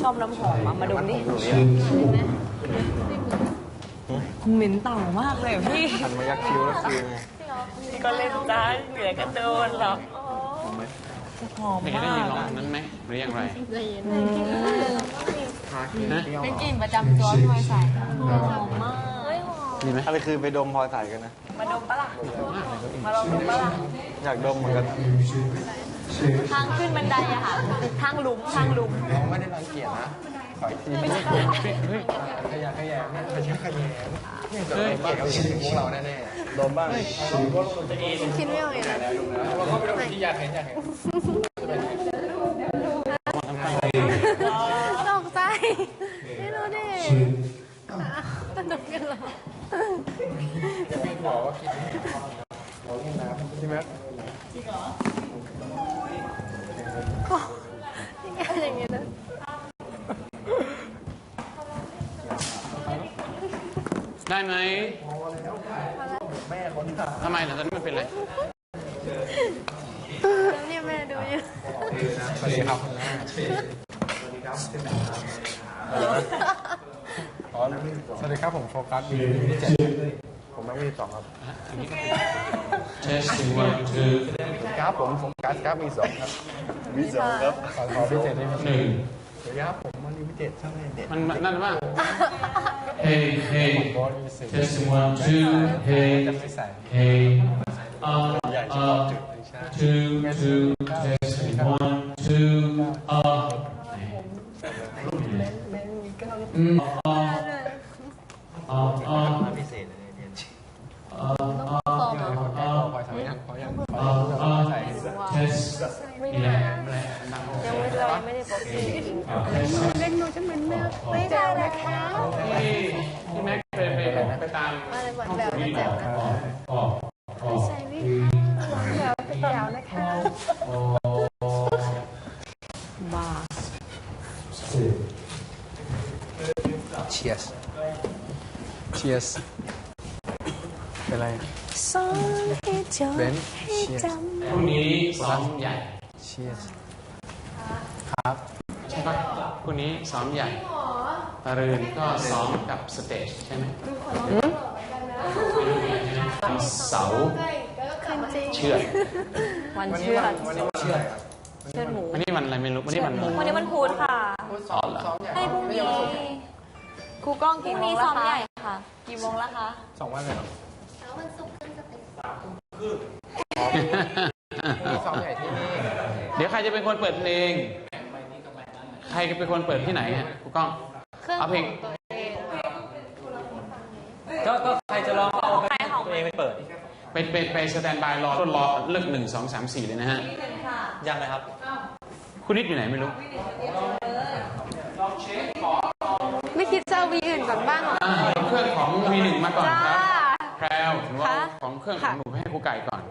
ชอบน้ำหอมอะมาดมดิเหม็นเต่ามากเลยอะพี่ หันมายักคิ้วแล้วคือไงก็เล่นจ้าเหลือกันโดนหรอกหอมไม่ได้มายินกร้องอะอันนั้นไหมหรือยังไรฮะเป็นกลิ่นประจำตัวที่ไว้ใส่หอมมากดีไหมอะไรคือไปดมพลอยใส่กันนะ มาดมปะล่ะ มาลองดมปะล่ะ อยากดมเหมือนกัน ทางขึ้นบันไดอะค่ะ ทางหลุมทางหลุมน้องไม่ได้รังเกียจนะขออีกทีไม่ใช่เฮ้ยขยะขยะเนี่ยขยะขยะเนี่ยจะเป็นบ้ากับชีวิตพวกเราแน่ๆดมบ้างคิดไม่ออกเลยนะว่าเขาไปดมที่อยากเห็นอยากเห็นตกใจไม่รู้ดิสนุกกันเหรอจะมีบอกว่าคิดเราเล่นน้ำใช่ไหมอย่างเได้ไหมแม่คนถ่าทำไมล่ะตอนนี้มันเป็นไรแล้วเนี่ยแม่ดูอยู่สวัสดีครับอ๋อสวัสดีครับผมโฟกัสบีที่เจ็ดผมนักวิทย์สองครับ test one two ครับผมโฟกัสครับมีสองครับมีสองครับขอขอพิเศษได้พิเศหนึ่ษงสวัสดีครับผมมารีพิเศษช่างเล่นเด็ดมันมันนั่นว่า hey, hey. Testing one, two, hey, hey. Uh, uh, two, two, testing one, uh, two, mm, uh. Uh, uh, uh, uh. นะคะที่ที่แม็กไปไปไปตามมาเลยบอกแบบไม่แจ๋วนะออกออกใช่ไหมคะแบบเป็นแจ๋วนะคะบ้าเชียสเชียสเป็นไรสอนให้จดเบนเชียสพรุ่งนี้ซ้อมใหญ่เชียสครับใช่ปะพรุ่งนี้ซ้อมใหญ่ ปารืนก็ซ้อมกับสเตจใช่ไหมวันเสาร์เชือดวันเชื่อดวันนี้วันอะไรครับเชื่อดหมูวันนี้วันอะไรไม่รู้วันนี้วันวันนี้วันพุธค่ะอ๋อมเหรอให้พรุ่งนี้ครูกล้องกี่โมงแล้วคะค่ะกี่โมงแล้วคะสองวันเลยเหรอซ้อมใหญ่ที่นี่เดี๋ยวใครจะเป็นคนเปิดเพลงใครจะเป็นคนเปิดที่ไหนฮะครูกล้อง เครื่องเอาเพลงก็ก็ใครจะร้องก็เอาใครของตัวเองไปเปิด ไปไปไปสแตนบายรอรอเลิกหนึ่งสองสามสี่เลยนะฮะ ยังเลยครับ คุณนิดอยู่ไหนไม่รู้ ไม่คิดจะเอาวีอื่นก่อนบ้างเหรอ อ่าเครื่องของวีหนึ่งมาก่อนครับจ้าแพรวหนูเอาคะของเครื่องของหนูไปให้ครูไก่ก่อน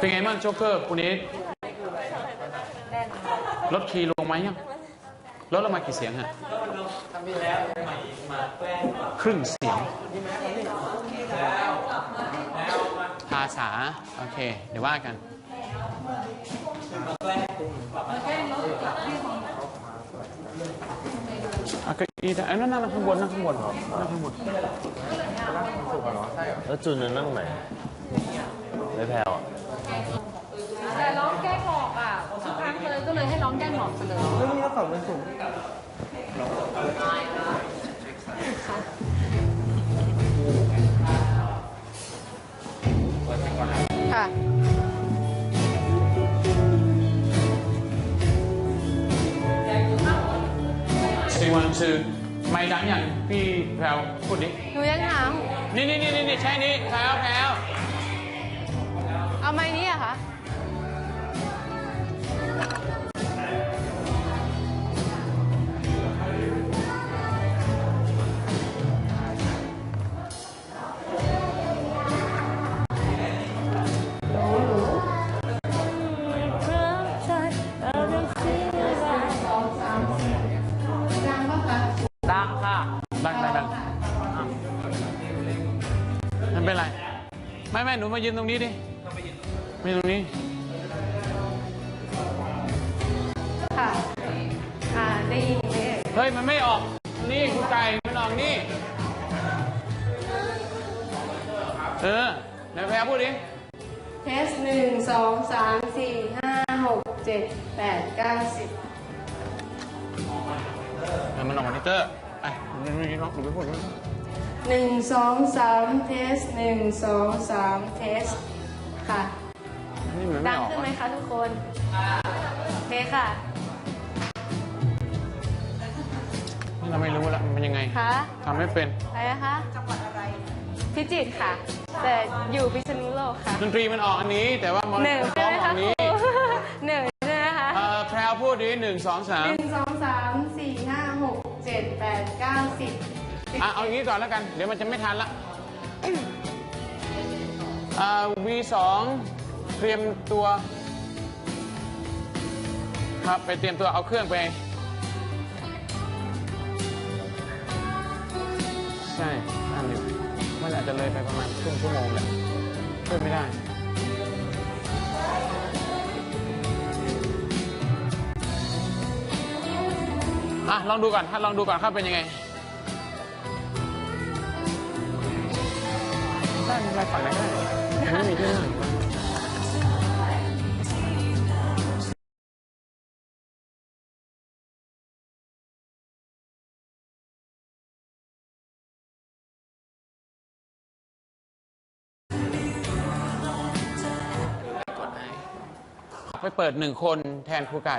เป็นไงบ้างโจ๊กเกอร์คุณนิด ลดคีย์ลงไหมยังลดลงมากี่เสียงฮะครึ่งเสียงภาษา โอเค เดี๋ยวว่ากันอะเก็อีแต่นนั้นนั่งข้างบนนั่งข้างบนนั่งข้างบนแล้วจุนนั่งไหนไม่แพ้วอะ แต่ร้องแก้หมอกอะทุกครั้ง เลยก็เลยให้ร้องแก้หมอกไปเลยเรื่องนี้ก็ฝั่งเป็นสูงค่ะสี่วันคือไม่ดังอย่างพี่แพรวพูดดิหนูยังถามนี่นี่นี่นี่ใช่นี่แพรวแพรวเอาไม้นี้อะคะ หนูมายืนตรงนี้ดิมายืนตรงนี้ ค่ะอ่าได้ยินไหมเอ่ยเฮ้ย มันไม่ออก นี่คุณไก่มันออกนี่ เออไหนแพ้พูดดิ เทสหนึ่งสองสามสี่ห้าหกเจ็ดแปดเก้าสิบเออมันออกมอนิเตอร์ไปดูดูน้องดูไปพูดดู หนึ่งสองสามเทสหนึ่งสองสามเทสค่ะ นี่มันไม่ดังออกขึ้นไหมวะคะทุกคนโอเคค่ะนี่เราไม่รู้ละมันเป็นยังไงคะทำไม่เป็น อะไรนะคะจังหวัดอะไรพิจิตรค่ะ แต่อยู่พิษณุโลกค่ะดนตรีมันออกอันนี้แต่ว่ามอนิหนึ่งเตอใช่ร์ไหมออกคะอันครูนี้หนึ่งใช่ไหมคะเอ่อแพรวพูดดิหนึ่งสองสามหนึ่งสองสามสี่ห้าหกเจ็ดแปดเก้าสิบสิบ อะเอาอย่างนี้ก่อนแล้วกัน เดี๋ยวมันจะไม่ทันละอ่า V2 เตรียมตัว ครับไปเตรียมตัวเอาเครื่องไป ใช่ทันอยู่มันอาจจะเลยไปประมาณครึ่งชั่วโมงแหละช่วยไม่ได้ อะ ลองดูก่อนถ้าลองดูก่อนครับเป็นยังไง ได้ไม่เป็นไรฝั่งไหนก็ได้ยังไม่มีที่นั่งไปเปิดหนึ่งคนแทนครูไก่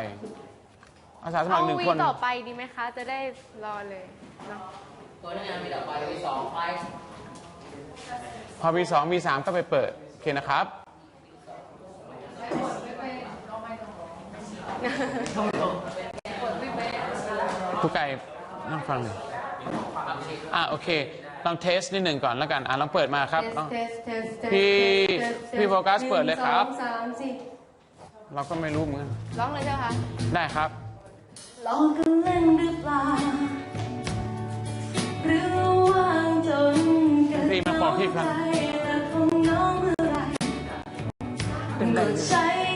อาสาสมัเอาครหนึ่งวีคน ต่อไปดีไหมคะ จะได้รอเลยเนาะ พอ V2 V3 ก็ไปเปิด โอเคนะครับครูไก่นั่งฟังหน่อยอะโอเค ลองเทสนิดหนึ่งก่อนแล้วกัน อะลองเปิดมาครับลองเทสเทสเทสพี่เทสเทสพี่โฟกัสเปิดเลยครับหนึ่งสองสามสี่เราก็ไม่รู้เหมือนกันร้องเลยเจ้าค่ะได้ครับ ลองกันเล่นหรือเปล่าหรือว่างจน เกินนี่มันของพี่ครับใจและคงน้องเมื่อไหร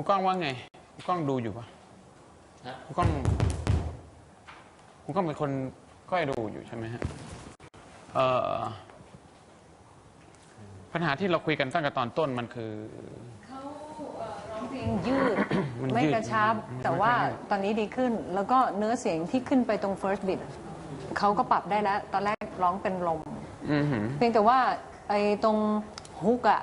ครูกล้องว่าไงครูกล้องดูอยู่ปะครูกล้องครูกล้องเป็นคนก็ดูอยู่ใช่ไหมฮะเอ่อปัญหาที่เราคุยกันตั้งแต่ตอนต้นมันคือเพลงยืด มันไม่ยืด กระชับอืมแต่ว่าไม่ค่อยยืดตอนนี้ดีขึ้น แล้วก็เนื้อเสียงที่ขึ้นไปตรง first beat เขาก็ปรับได้แล้ว ตอนแรกร้องเป็นลม อือหือ เพียงแต่ว่าไอ้ตรงฮุกอะ